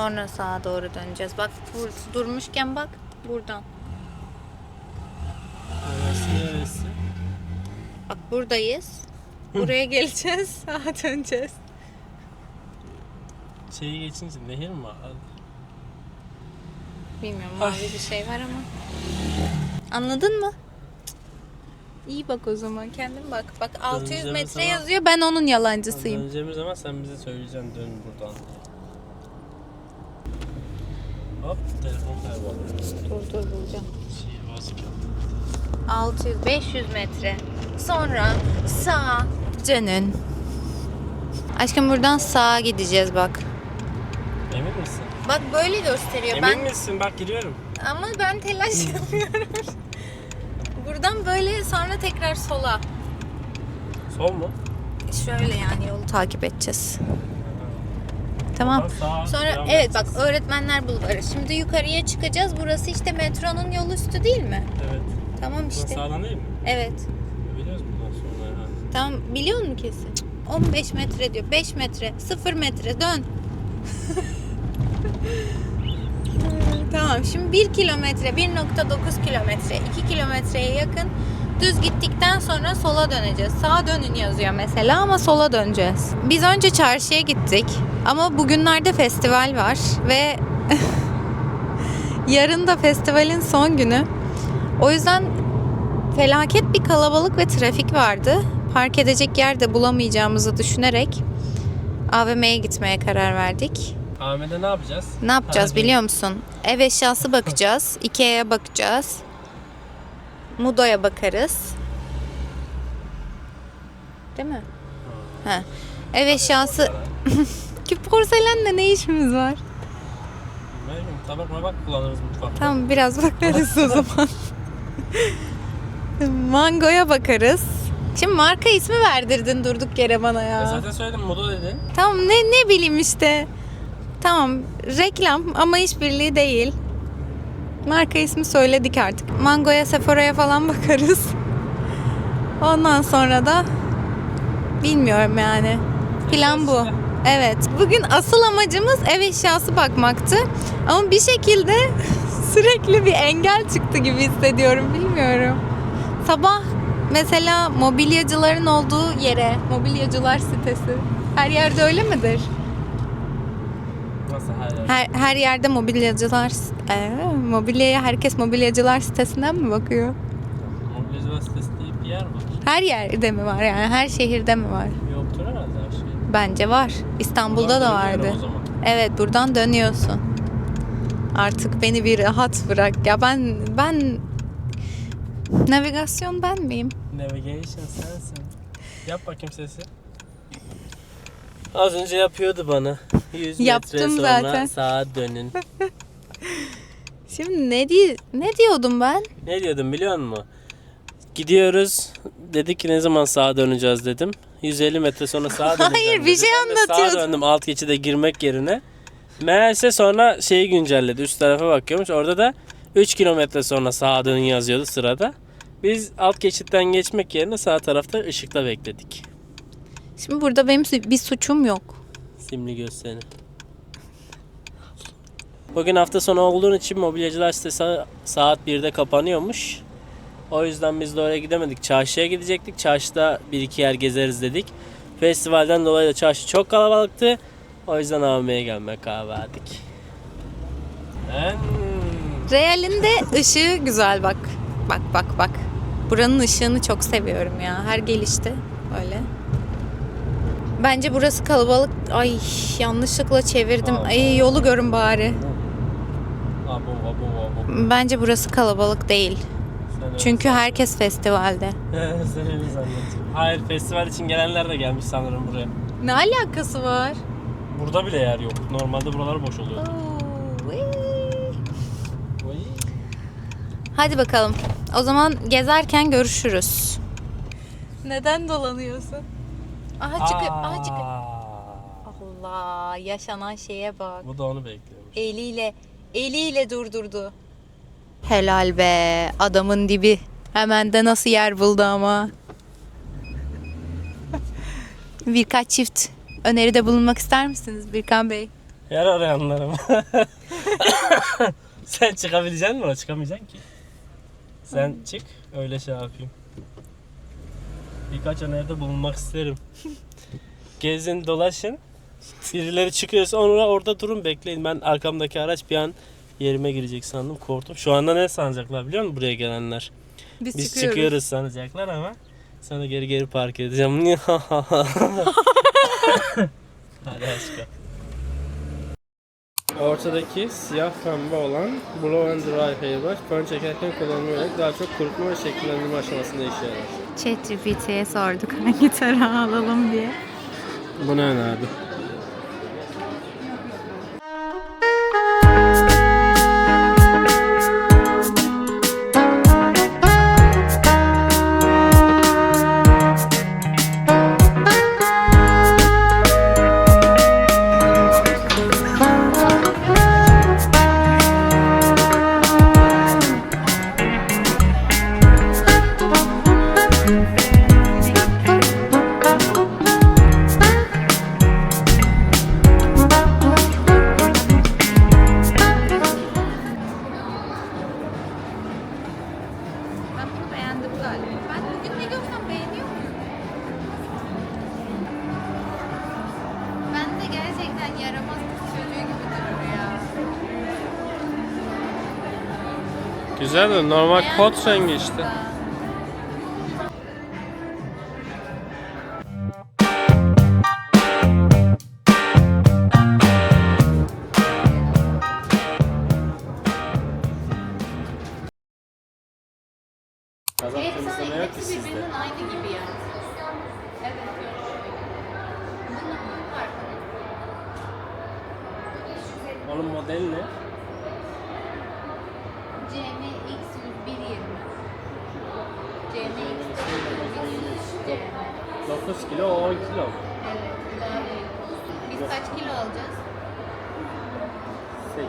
Sonra sağa doğru döneceğiz. Bak durmuşken bak buradan. Neresi neresi? Bak buradayız. Buraya geleceğiz. Sağa döneceğiz. Şeyi geçince nehir mi? Bilmiyorum mavi bir şey var ama. Anladın mı? İyi bak o zaman kendin bak. Bak 600 Döneceğimiz metre zaman- yazıyor ben onun yalancısıyım. Döneceğimiz zaman sen bize söyleyeceksin dön buradan Dur dur bulacağım. Sihirbazlık yaptı. 600 500 metre. Sonra sağ dönün. Aşkım buradan sağa gideceğiz bak. Emin misin? Bak böyle gösteriyor. Emin ben misin? Bak giriyorum. ama ben telaş yapıyorum. buradan böyle sonra tekrar sola. Sol mu? Şöyle yani yolu takip edeceğiz. Tamam. Sonra evet bak öğretmenler bulvarı. Şimdi yukarıya çıkacağız. Burası işte metronun yol üstü değil mi? Evet. Tamam işte. sağdan değil mi? Evet. Biliyoruz bundan sonra. Tamam biliyor musun kesin? 15 metre diyor. 5 metre, 0 metre dön. tamam şimdi 1 kilometre, 1.9 kilometre, 2 kilometreye yakın düz gittikten sonra sola döneceğiz. Sağa dönün yazıyor mesela ama sola döneceğiz. Biz önce çarşıya gittik ama bugünlerde festival var ve yarın da festivalin son günü. O yüzden felaket bir kalabalık ve trafik vardı. Park edecek yer de bulamayacağımızı düşünerek AVM'ye gitmeye karar verdik. Ahmet'e ne yapacağız? Ne yapacağız Hadi. biliyor musun? Ev eşyası bakacağız. Ikea'ya bakacağız. Mudo'ya bakarız. Değil mi? Ha. Ev eşyası... Ki porselenle ne işimiz var? Bilmiyorum. Tabak mabak kullanırız mutfakta. Tamam biraz bakarız o zaman. Mango'ya bakarız. Şimdi marka ismi verdirdin durduk yere bana Ya ya. zaten söyledim moda dedin. Tamam ne ne bileyim işte. Tamam reklam ama işbirliği değil. Marka ismi söyledik artık. Mango'ya, Sephora'ya falan bakarız. Ondan sonra da bilmiyorum yani. Plan bu. Evet. Bugün asıl amacımız ev eşyası bakmaktı. Ama bir şekilde sürekli bir engel çıktı gibi hissediyorum. Bilmiyorum. Sabah mesela mobilyacıların olduğu yere, mobilyacılar sitesi. Her yerde öyle midir? Her? Her, yerde mobilyacılar, ee, mobilyaya herkes mobilyacılar sitesinden mi bakıyor? Mobilyacılar sitesi diye bir yer var. Her yerde mi var yani? Her şehirde mi var? Yoktur herhalde her şey. Bence var. İstanbul'da da Buradan vardı. o zaman. Evet buradan dönüyorsun. Artık beni bir rahat bırak. Ya ben ben navigasyon ben miyim? Navigation sensin. Yap bakayım sesi. Az önce yapıyordu bana. 100 Yaptım metre sonra zaten. sağa dönün. Şimdi ne diye ne diyordum ben? Ne diyordum biliyor musun? Gidiyoruz. Dedik ki ne zaman sağa döneceğiz dedim. 150 metre sonra sağa döneceğim Hayır, bir dedi. şey Ben de anlatıyordun. Sağa döndüm alt geçide girmek yerine. Meğerse sonra şeyi güncelledi. Üst tarafa bakıyormuş. Orada da 3 kilometre sonra sağa dönün yazıyordu sırada. Biz alt geçitten geçmek yerine sağ tarafta ışıkta bekledik. Şimdi burada benim bir suçum yok. Simli göz seni. Bugün hafta sonu olduğun için mobilyacılar sitesi saat 1'de kapanıyormuş. O yüzden biz de oraya gidemedik. Çarşıya gidecektik. Çarşıda bir iki yer gezeriz dedik. Festivalden dolayı da çarşı çok kalabalıktı. O yüzden AVM'ye gelmek karar verdik. Ben... Realinde ışığı güzel bak. Bak bak bak. Buranın ışığını çok seviyorum ya. Her gelişte öyle. Bence burası kalabalık. Ay yanlışlıkla çevirdim. Ay yolu görün bari. Bence burası kalabalık değil. Çünkü herkes festivalde. Sen öyle. Hayır festival için gelenler de gelmiş sanırım buraya. Ne alakası var? Burada bile yer yok. Normalde buralar boş oluyor. Oo. Hadi bakalım. O zaman gezerken görüşürüz. Neden dolanıyorsun? Aha çıkıyor. Aha çıkıyor. Allah yaşanan şeye bak. Bu da onu bekliyormuş. Eliyle eliyle durdurdu. Helal be adamın dibi. Hemen de nasıl yer buldu ama. Birkaç çift öneride bulunmak ister misiniz Birkan Bey? Yer arayanlarım. Sen çıkabilecek misin? Çıkamayacaksın ki. Sen çık öyle şey yapayım. Birkaç önerde bulunmak isterim. Gezin dolaşın. Birileri çıkıyorsa onu orada durun bekleyin. Ben arkamdaki araç bir an yerime girecek sandım korktum. Şu anda ne sanacaklar biliyor musun buraya gelenler? Biz, Biz çıkıyoruz. çıkıyoruz sanacaklar ama sana geri geri park edeceğim. Hadi aşkım. Ortadaki siyah pembe olan Blow and Dry Hairbrush fön çekerken yönelik daha çok kurutma ve şekillendirme aşamasında işe yarar. ChatGPT'ye sorduk hangi tarağı alalım diye. Bu ne önerdi? Güzel de normal kot rengi işte. Kazak temizleme yok ki sizde. aynı gibi ya. Evet. Bunun ne? Modeli ne? CMX 9 kilo, o 10 kilo. Evet, daha büyük. Biz kaç kilo alacağız? 8,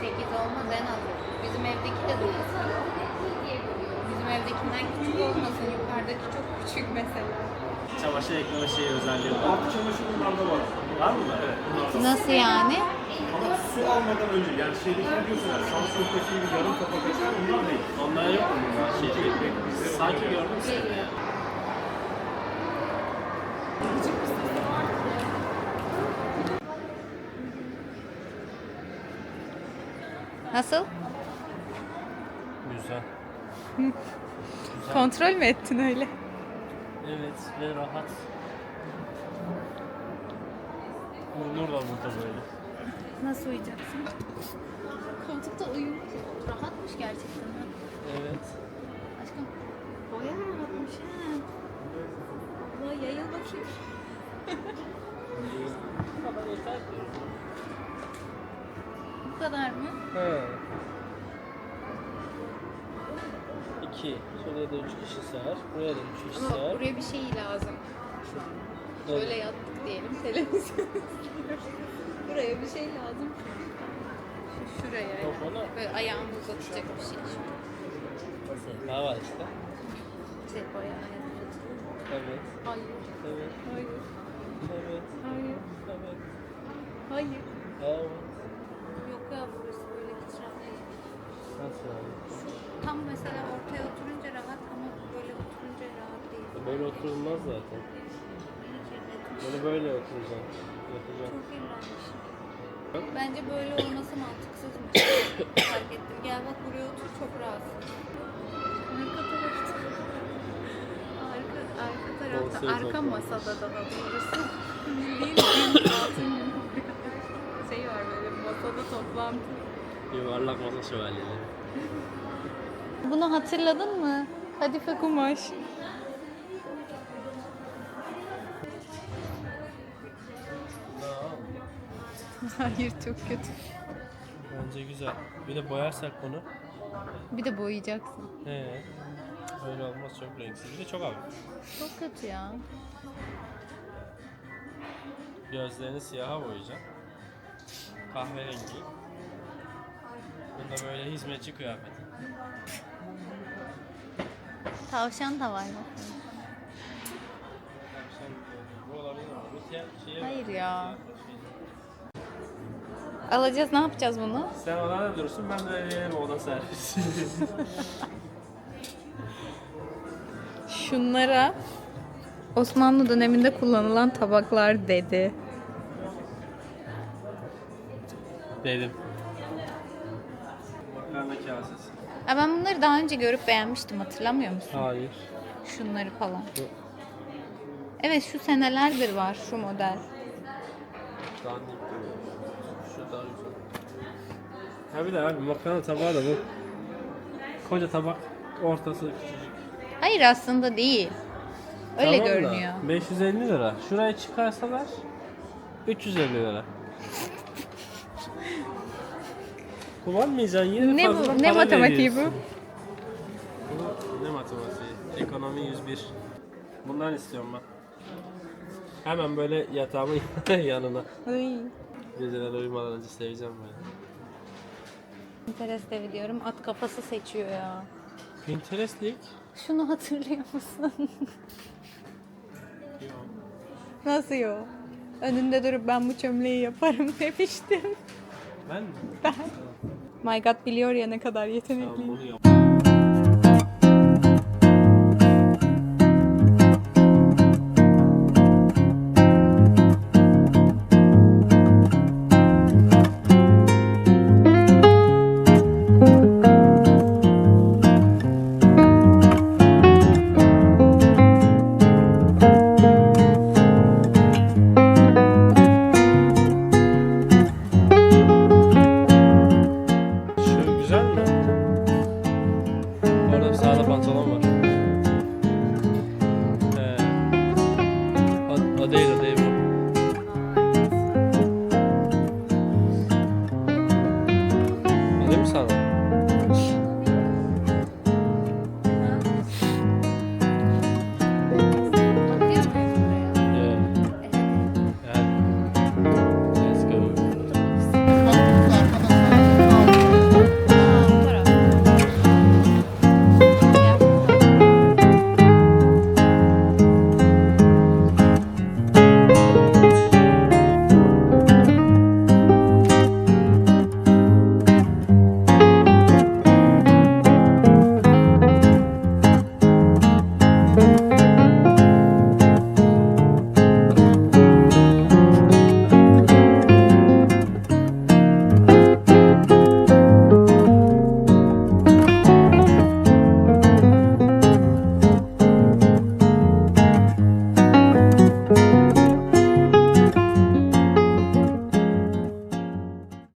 9. 8 olmaz en az. Bizim evdeki de 9 kilo. Bizim evdekinden küçük olmasın. Yukarıdaki çok küçük mesela. Çamaşır ekleme şeyi özelliği var. Altı çamaşır bunlarda var. Var mı? Evet. Nasıl yani? Ama su almadan önce yani şeydeki diyorsun ya Samsung'daki gibi yarım kapak açar bunlar değil. Onlara yok mu bunlar? Şey, sanki gördüm seni ya. Nasıl? Güzel. Kontrol mü ettin öyle? Evet ve rahat. Nur da burada böyle. Nasıl uyuyacaksın? Koltukta uyum rahatmış gerçekten. ha. Evet. Aşkım baya rahatmış ha. Allah yayıl bakayım. Kadar yeter ki. Kadar mı? He. İki. Şuraya da üç kişi sığar. Buraya da üç kişi Ama sığar. buraya bir şey lazım şu an. Evet. Şöyle yattık diyelim televizyon izliyoruz. Buraya bir şey lazım. Şu şuraya Yok, yani. ona- Böyle ayağımı uzatacak bir şey. Daha var işte. Şey bayağı yatacak. Evet. Hayır. Evet. Hayır. Evet. Hayır. Evet. Hayır. Evet. Yok ya burası böyle güzel değil. Nasıl yani? Tam mesela ortaya oturunca rahat ama böyle oturunca rahat değil. Böyle oturulmaz zaten. Böyle böyle oturacaksın. Yatacaksın. Çok iğrenç. Bence böyle olması mantıksızmış. Fark ettim. Gel bak buraya otur çok rahatsın. Arka tarafta. Arka, arka tarafta. Arka masada da doğrusu. Bildiğin gün altın gün. Şey var böyle masada toplantı. Yuvarlak masa şövalyeleri. Bunu hatırladın mı? Kadife kumaş. Hayır çok kötü. Bence güzel. Bir de boyarsak bunu. Bir de boyayacaksın. He. Öyle olmaz çok renksiz. Bir de çok hafif. Çok kötü ya. Gözlerini siyaha boyayacaksın. Kahverengi. Bunda böyle hizmetçi kıyafeti. Tavşan da var mı? Bu olabilir bu şeye Hayır ya. Alacağız ne yapacağız bunu? Sen odada durursun ben de veririm oda servisi. Şunlara Osmanlı döneminde kullanılan tabaklar dedi. Dedim. Ya ben bunları daha önce görüp beğenmiştim hatırlamıyor musun? Hayır. Şunları falan. Evet şu senelerdir var şu model. Dandik Şu daha güzel. Ha bir de abi makarna tabağı da bu. Koca tabak ortası küçücük. Hayır aslında değil. Öyle Tamam da görünüyor. 550 lira. Şuraya çıkarsalar 350 lira. Kullanmayacaksın yine Ne fazla bu? Ne para matematiği bu? veriyorsun. Bu ne matematiği? Ekonomi 101. Bundan istiyorum ben. Hemen böyle yatağımın yanına. Ay. Geceler uyumadan önce seveceğim böyle. Pinterest'te videoyorum at kafası seçiyor ya. Pinterest link. Şunu hatırlıyor musun? Nasıl yo? Önünde durup ben bu çömleği yaparım demiştim. Ben mi? My God biliyor ya ne kadar Tamam yetenekliyim. yap.